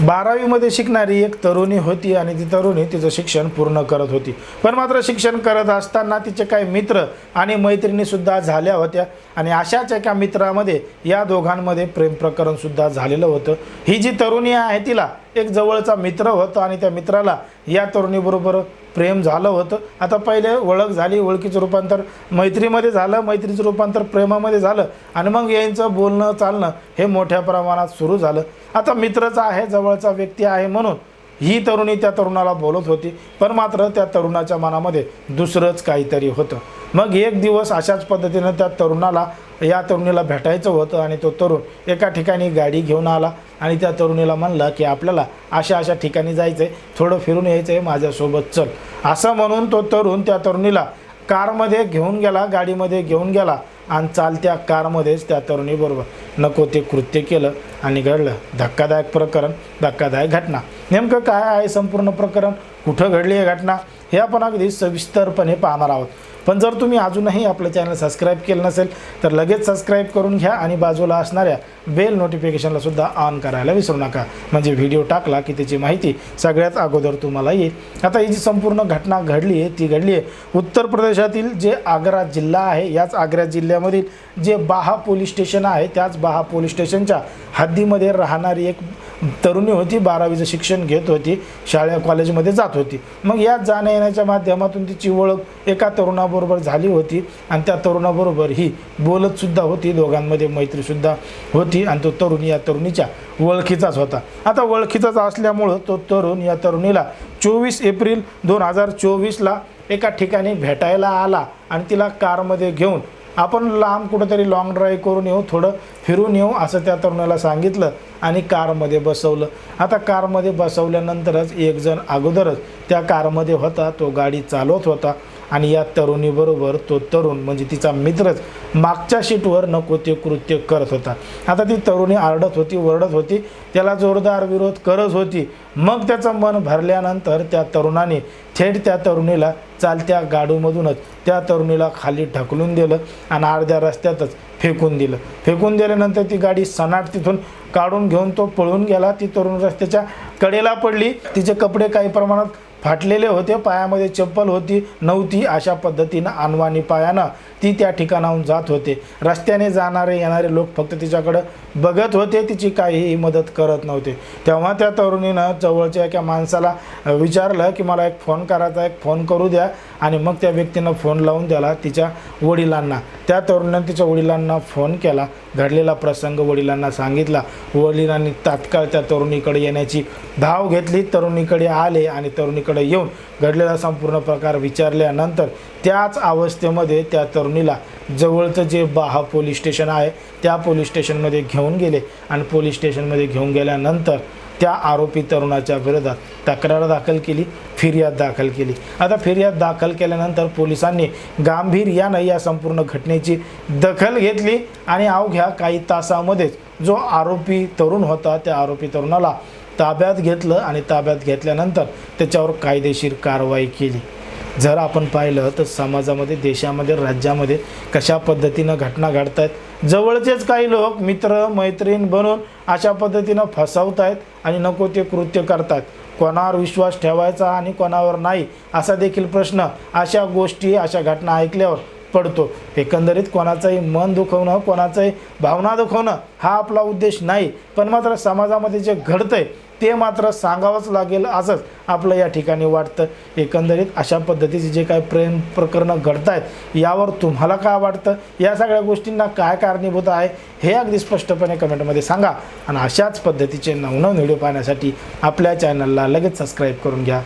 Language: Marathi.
बारावीमध्ये शिकणारी एक तरुणी होती आणि ती तरुणी तिचं शिक्षण पूर्ण करत होती. पण मात्र शिक्षण करत असताना तिचे काही मित्र आणि मैत्रिणीसुद्धा झाल्या होत्या. आणि अशाच एका मित्रामध्ये या दोघांमध्ये प्रेम प्रकरणसुद्धा झालेलं होतं. ही जी तरुणी आहे तिला एक जवळचा मित्र होता आणि त्या मित्राला या तरुणीबरोबर प्रेम झालं होतं. आता पहिले ओळख झाली ओळखीचं रूपांतर मैत्रीमध्ये झालं मैत्रीचं रूपांतर प्रेमामध्ये झालं आणि मग यांचं बोलणं चालणं हे मोठ्या प्रमाणात सुरू झालं. आता मित्रचा आहे जवळचा व्यक्ती आहे म्हणून ही तरुणी त्या तरुणाला बोलत होती पण मात्र त्या तरुणाच्या मनामध्ये दुसरंच काहीतरी होतं. मग एक दिवस अशाच पद्धतीनं त्या तरुणाला या तरुणीला भेटायचं होतं आणि तो तरुण एका ठिकाणी गाडी घेऊन आला आणि त्या तरुणीला म्हणला की आपल्याला अशा अशा ठिकाणी जायचं आहे थोडं फिरून यायचं आहे माझ्यासोबत चल. असं म्हणून तो तरुण त्या तरुणीला कारमध्ये घेऊन गेला गाडीमध्ये घेऊन गेला आणि चालत्या कारमध्येच त्या तरुणीबरोबर नको ते कृत्य केलं आणि घडलं. धक्कादायक प्रकरण धक्कादायक घटना. नेमकं काय आहे संपूर्ण प्रकरण? कुठं घडली आहे घटना? हे आपण अगदी सविस्तरपणे पाहणार आहोत. पण जर तुम्ही अजूनही आपलं चॅनल सबस्क्राईब केलं नसेल तर लगेच सबस्क्राईब करून घ्या आणि बाजूला असणाऱ्या बेल नोटिफिकेशनला सुद्धा ऑन करायला विसरू नका. म्हणजे व्हिडिओ टाकला की त्याची माहिती सगळ्यात अगोदर तुम्हाला येईल. आता ही जी संपूर्ण घटना घडली आहे ती घडली आहे उत्तर प्रदेशातील जे आग्रा जिल्हा आहे याच आग्रा जिल्ह्यामधील जे बाहा पोलीस स्टेशन आहे त्याच बाहा पोलीस स्टेशनच्या हद्दीमध्ये राहणारी एक तरुणी होती बारावीचं शिक्षण घेत होती शाळा कॉलेजमध्ये जात होती. मग या जाण्या येण्याच्या माध्यमातून तिची ओळख एका तरुणाबरोबर झाली होती आणि त्या तरुणाबरोबर ही बोलतसुद्धा होती. दोघांमध्ये मैत्रीसुद्धा होती आणि तो तरुण या तरुणीच्या ओळखीचाच होता. आता ओळखीचाच असल्यामुळं तो तरुण या तरुणीला चोवीस एप्रिल दोन हजार चोवीसला एका ठिकाणी भेटायला आला आणि तिला कारमध्ये घेऊन आपण लांब कुठंतरी लॉंग ड्राईव्ह करून येऊ थोडं फिरून येऊ असं त्या तरुणाला सांगितलं आणि कारमध्ये बसवलं. आता कारमध्ये बसवल्यानंतरच एकजण अगोदरच त्या कारमध्ये होता तो गाडी चालवत होता. आणि या तरुणीबरोबर तो तरुण म्हणजे तिचा मित्रच मागच्या शीटवर नको ते कृत्य करत होता. आता ती तरुणी आरडत होती ओरडत होती त्याला जोरदार विरोध करत होती. मग त्याचं मन भरल्यानंतर त्या तरुणाने थेट त्या तरुणीला चालत्या गाडूमधूनच त्या तरुणीला खाली ढकलून दिलं आणि अर्ध्या रस्त्यातच फेकून दिलं. फेकून दिल्यानंतर ती गाडी सनाट तिथून काढून घेऊन तो पळून गेला. ती तरुण रस्त्याच्या कडेला पडली. तिचे कपडे काही प्रमाणात फाटलेले होते पायामध्ये चप्पल होती नव्हती अशा पद्धतीनं अनवाणी पायानं ती त्या ठिकाणाहून जात होते. रस्त्याने जाणारे येणारे लोक फक्त तिच्याकडं बघत होते तिची काहीही मदत करत नव्हते. तेव्हा त्या तरुणीनं जवळच्या एका माणसाला विचारलं की मला एक फोन करायचा एक फोन करू द्या. आणि मग त्या व्यक्तीनं फोन लावून द्याला तिच्या वडिलांना त्या तरुणाने तिच्या वडिलांना फोन केला. घडलेला प्रसंग वडिलांना सांगितला. वडिलांनी तात्काळ त्या तरुणीकडे येण्याची धाव घेतली. तरुणीकडे आले आणि तरुणीकडे येऊन घडलेला संपूर्ण प्रकार विचारल्यानंतर त्याच अवस्थेमध्ये त्या तरुणीला जवळचं जे बाहा पोलीस स्टेशन आहे त्या पोलीस स्टेशनमध्ये घेऊन गेले आणि पोलीस स्टेशनमध्ये घेऊन गेल्यानंतर त्या आरोपी तरुणाच्या विरोधात तक्रार दाखल केली. फिर्याद दाखल केली. आता फिर्याद दाखल केल्यानंतर पोलिसांनी गांभीर्यानं या संपूर्ण घटनेची दखल घेतली आणि अवघ्या काही तासामध्येच जो आरोपी तरुण होता त्या आरोपी तरुणाला ताब्यात घेतलं आणि ताब्यात घेतल्यानंतर त्याच्यावर कायदेशीर कारवाई केली. जर आपण पाहिलं तर समाजामध्ये देशामध्ये राज्यामध्ये कशा पद्धतीनं घटना घडत आहेत जवळचेच काही लोक मित्र मैत्रीण बनून अशा पद्धतीनं फसवत आहेत आणि नको ते कृत्य करतात. कोणावर विश्वास ठेवायचा आणि कोणावर नाही असा देखील प्रश्न अशा गोष्टी अशा घटना ऐकल्यावर पडतो. एकंदरीत कोणाचंही मन दुखवणं कोणाचंही भावना दुखवणं हा आपला उद्देश नाही पण मात्र समाजामध्ये जे घडतं आहे ते मात्र सांगावंच लागेल असंच आपलं या ठिकाणी वाटतं. एकंदरीत अशा पद्धतीचे जे काही प्रेम प्रकरणं घडत आहेत यावर तुम्हाला काय वाटतं? या सगळ्या गोष्टींना काय कारणीभूत आहे? हे अगदी स्पष्टपणे कमेंटमध्ये सांगा. आणि अशाच पद्धतीचे नवनवीन व्हिडिओ पाहण्यासाठी आपल्या चॅनलला लगेच सबस्क्राईब करून घ्या.